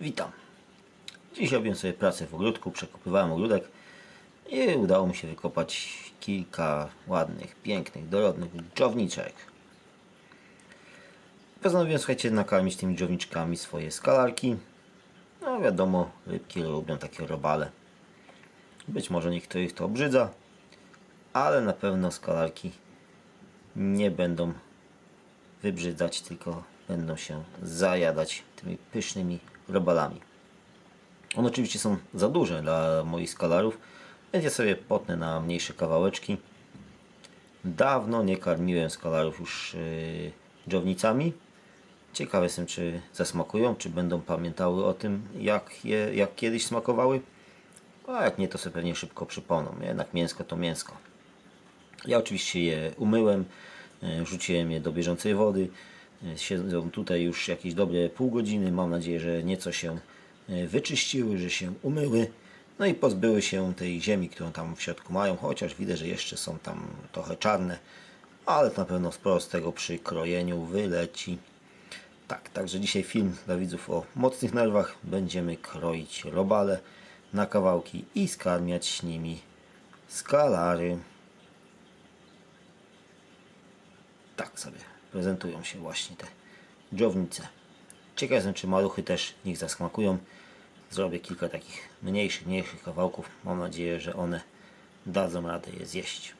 Witam. Dziś robię sobie pracę w ogródku, przekopywałem ogródek i udało mi się wykopać kilka ładnych, pięknych, dorodnych dżowniczek. Postanowiłem, słuchajcie, nakarmić tymi dżowniczkami swoje skalarki. No wiadomo, rybki lubią takie robale. Być może niektórych to obrzydza, ale na pewno skalarki nie będą wybrzydzać, tylko będą się zajadać tymi pysznymi robalami. One oczywiście są za duże dla moich skalarów, więc ja sobie potnę na mniejsze kawałeczki. Dawno nie karmiłem skalarów już yy, dżownicami. Ciekawy jestem, czy zasmakują, czy będą pamiętały o tym, jak, je, jak kiedyś smakowały. A jak nie, to sobie pewnie szybko przypomną. Jednak mięsko to mięsko. Ja oczywiście je umyłem, e, rzuciłem je do bieżącej wody. E, Siedzą tutaj już jakieś dobre pół godziny. Mam nadzieję, że nieco się e, wyczyściły, że się umyły. No i pozbyły się tej ziemi, którą tam w środku mają, chociaż widzę, że jeszcze są tam trochę czarne, ale na pewno sporo z tego przy krojeniu wyleci. Tak, także dzisiaj film dla widzów o mocnych nerwach. Będziemy kroić robale na kawałki i skarmiać nimi skalary. Tak sobie prezentują się właśnie te dżownice. Ciekaw jestem, czy maluchy też w nich zasmakują. Zrobię kilka takich mniejszych, mniejszych kawałków. Mam nadzieję, że one dadzą radę je zjeść.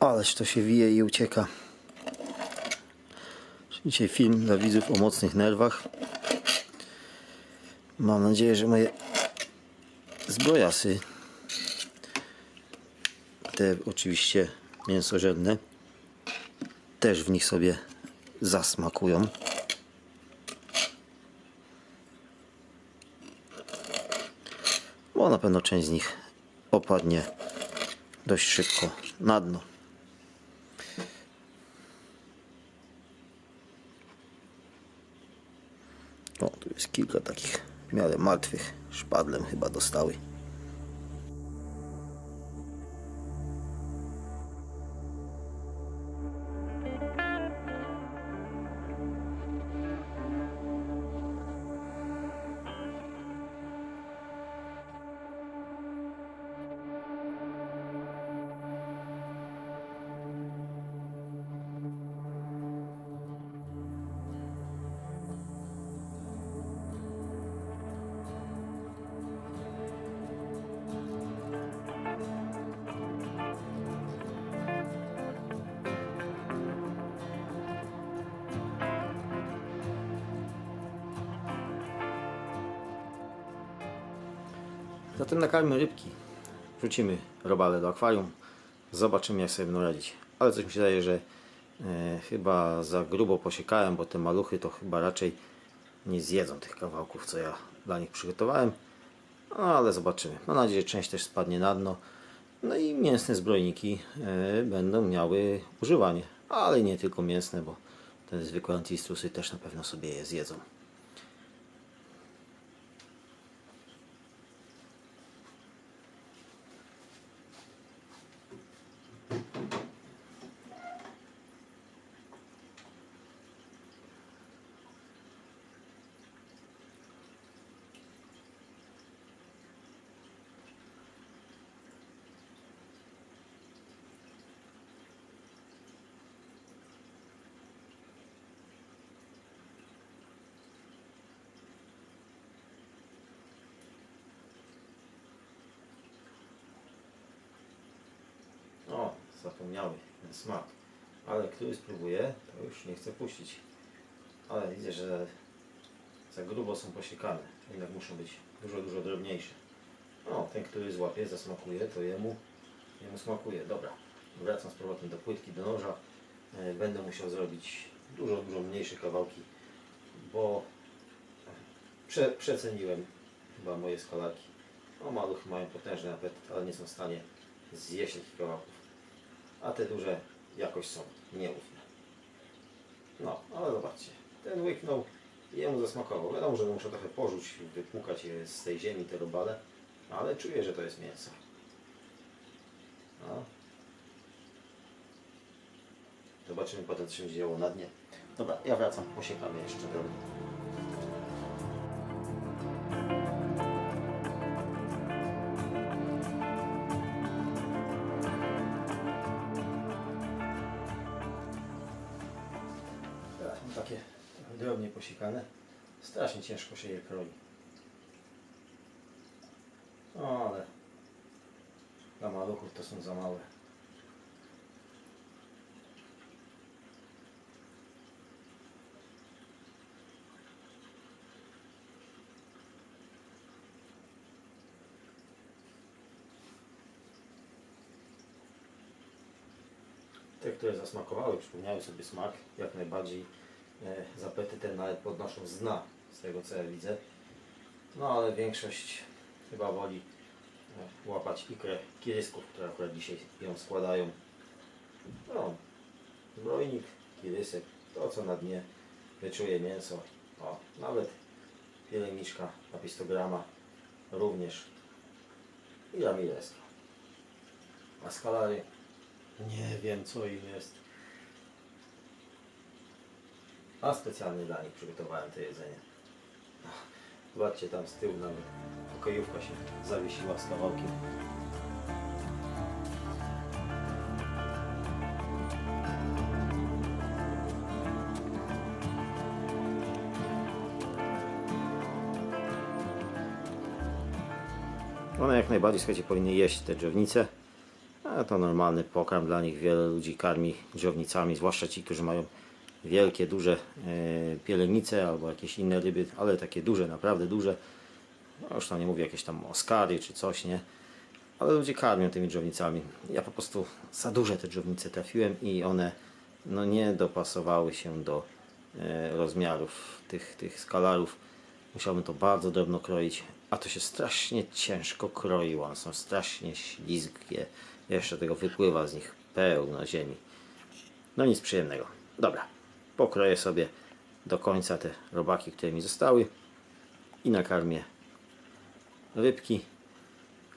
Ależ to się wije i ucieka. Dzisiaj film dla widzów o mocnych nerwach. Mam nadzieję, że moje zbrojasy, te oczywiście mięsożerne, też w nich sobie zasmakują. Bo na pewno część z nich opadnie dość szybko na dno. O, tu jest kilka takich w miarę martwych. Szpadlem chyba dostały. Zatem nakarmmy rybki. Wrzucimy robale do akwarium. Zobaczymy jak sobie będą radzić. Ale coś mi się daje, że e, chyba za grubo posiekałem, bo te maluchy to chyba raczej nie zjedzą tych kawałków, co ja dla nich przygotowałem. No ale zobaczymy. Mam nadzieję, że część też spadnie na dno. No i mięsne zbrojniki e, będą miały używanie. Ale nie tylko mięsne, bo te zwykłe antistrusy też na pewno sobie je zjedzą. O, zapomniały ten smak. Ale który spróbuje, to już nie chce puścić. Ale widzę, że za grubo są posiekane. Jednak muszą być dużo, dużo drobniejsze. O, ten, który złapie, zasmakuje, to jemu, jemu smakuje. Dobra, wracam z powrotem do płytki, do noża. E, Będę musiał zrobić dużo, dużo mniejsze kawałki, bo prze, przeceniłem chyba moje skalarki. No, maluchy mają potężny apetyt, ale nie są w stanie zjeść takich kawałków. A te duże jakoś są nieufne. No, ale zobaczcie. Ten łyknął jemu zasmakował. Wiadomo, że muszę trochę porzuć, wypłukać je z tej ziemi, te robale, ale czuję, że to jest mięso. No. Zobaczymy potem, co się działo na dnie. Dobra, ja wracam, posiekamy jeszcze drobnie. Ciężko się je kroi. No ale dla maluchów to są za małe. Te, które zasmakowały, przypomniały sobie smak, jak najbardziej e, zapety te nawet podnoszą z dna, z tego co ja widzę. No ale większość chyba woli e, łapać ikrę kirysków, które akurat dzisiaj ją składają. No, zbrojnik, kirysek, to co na dnie wyczuje mięso. O, nawet pielęgniczka na pistograma również i ramireska. A skalary nie wiem co im jest. A specjalnie dla nich przygotowałem to jedzenie. Zobaczcie tam z tyłu nawet pokojówka się zawiesiła z kawałkiem. One jak najbardziej, słuchajcie, powinny jeść te drzewnice. A to normalny pokarm dla nich. Wiele ludzi karmi drzewnicami, zwłaszcza ci, którzy mają wielkie, duże e, pielenice albo jakieś inne ryby, ale takie duże, naprawdę duże. No już tam nie mówię jakieś tam oskary czy coś, nie? Ale ludzie karmią tymi drzewnicami. Ja po prostu za duże te drzewnice trafiłem i one no, nie dopasowały się do e, rozmiarów tych, tych skalarów. Musiałbym to bardzo drobno kroić, a to się strasznie ciężko kroiło. One są strasznie ślizgie. Jeszcze tego wypływa z nich pełno ziemi. No nic przyjemnego. Dobra, pokroję sobie do końca te robaki, które mi zostały i nakarmię rybki.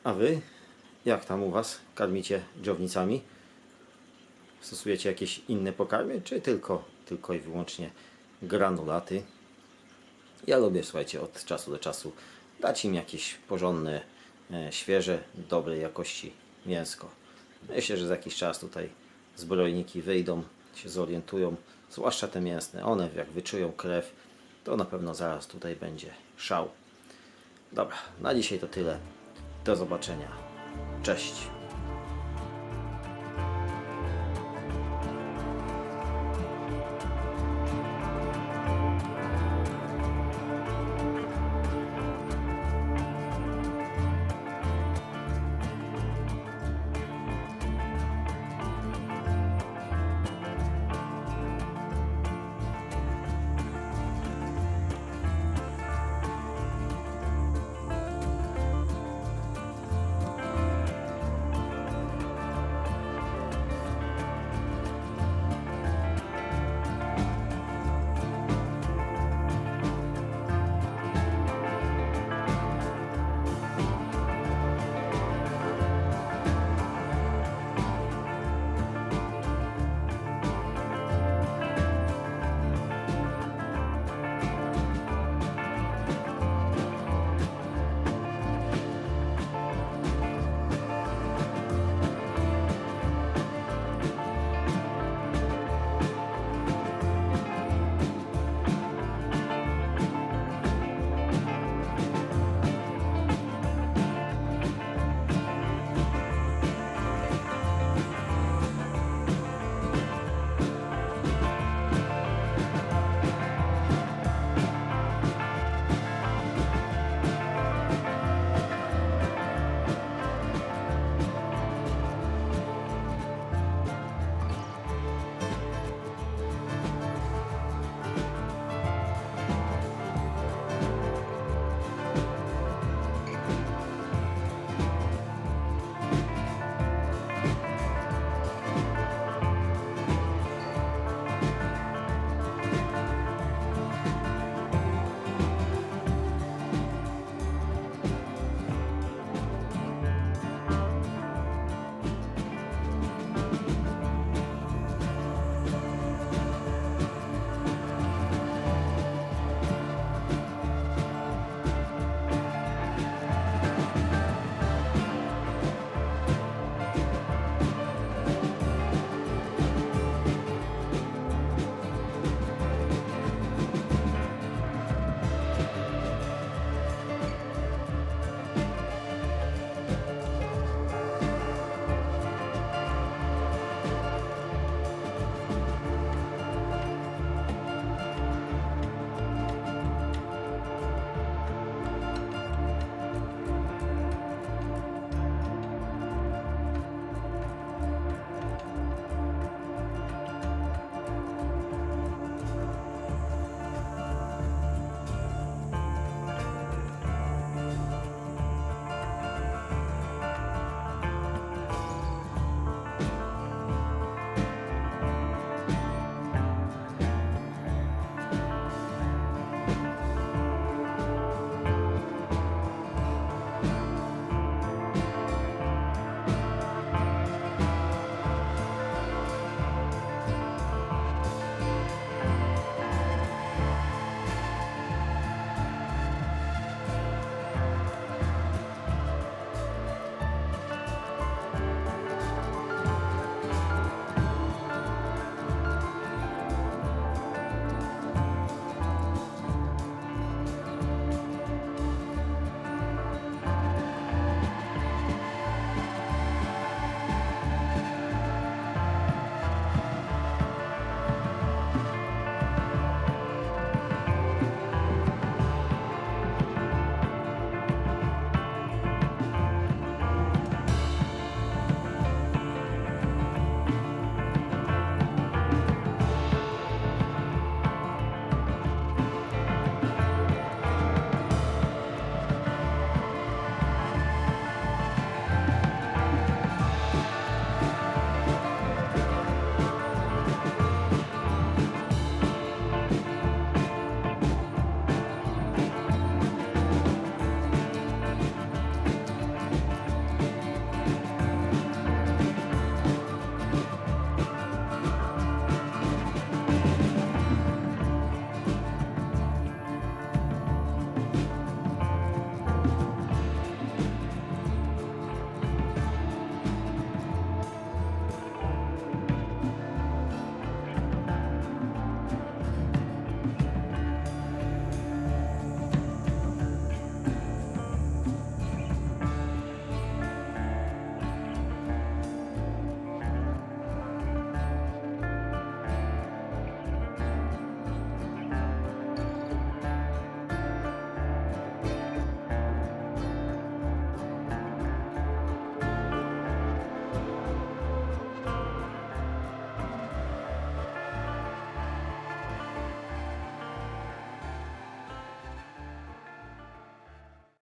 A wy, jak tam u was karmicie dżownicami? Stosujecie jakieś inne pokarmy, czy tylko, tylko i wyłącznie granulaty? Ja lubię, słuchajcie, od czasu do czasu dać im jakieś porządne, e, świeże, dobrej jakości mięsko. Myślę, że za jakiś czas tutaj zbrojniki wyjdą, się zorientują, zwłaszcza te mięsne. One jak wyczują krew, to na pewno zaraz tutaj będzie szał. Dobra, na dzisiaj to tyle. Do zobaczenia. Cześć.